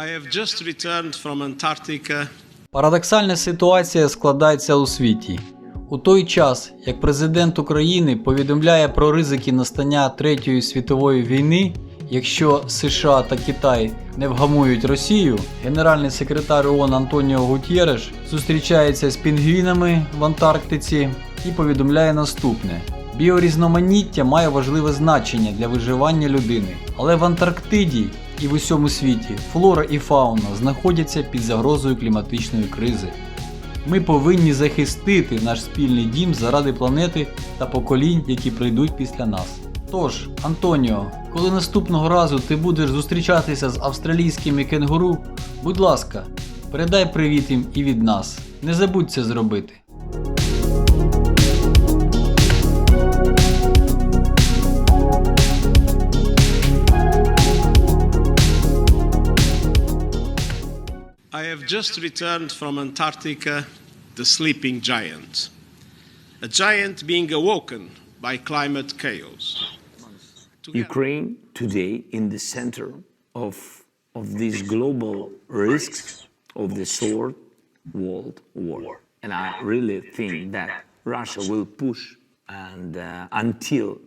I have just Парадоксальна ситуація складається у світі. У той час, як президент України повідомляє про ризики настання Третьої світової війни, якщо США та Китай не вгамують Росію, генеральний секретар ООН Антоніо Гутєреш зустрічається з пінгвінами в Антарктиці і повідомляє наступне: Біорізноманіття має важливе значення для виживання людини, але в Антарктиді і в усьому світі флора і фауна знаходяться під загрозою кліматичної кризи. Ми повинні захистити наш спільний дім заради планети та поколінь, які прийдуть після нас. Тож, Антоніо, коли наступного разу ти будеш зустрічатися з австралійськими кенгуру, будь ласка, передай привіт їм і від нас. Не забудь це зробити. I have just returned from Antarctica, the sleeping giant. A giant being awoken by climate chaos. Ukraine today in the center of, of these global risks of the third world war. And I really think that Russia will push and uh, until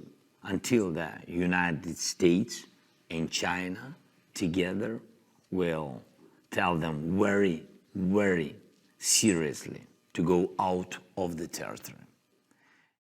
until the United States and China together will tell them very, very seriously to go out of the territory.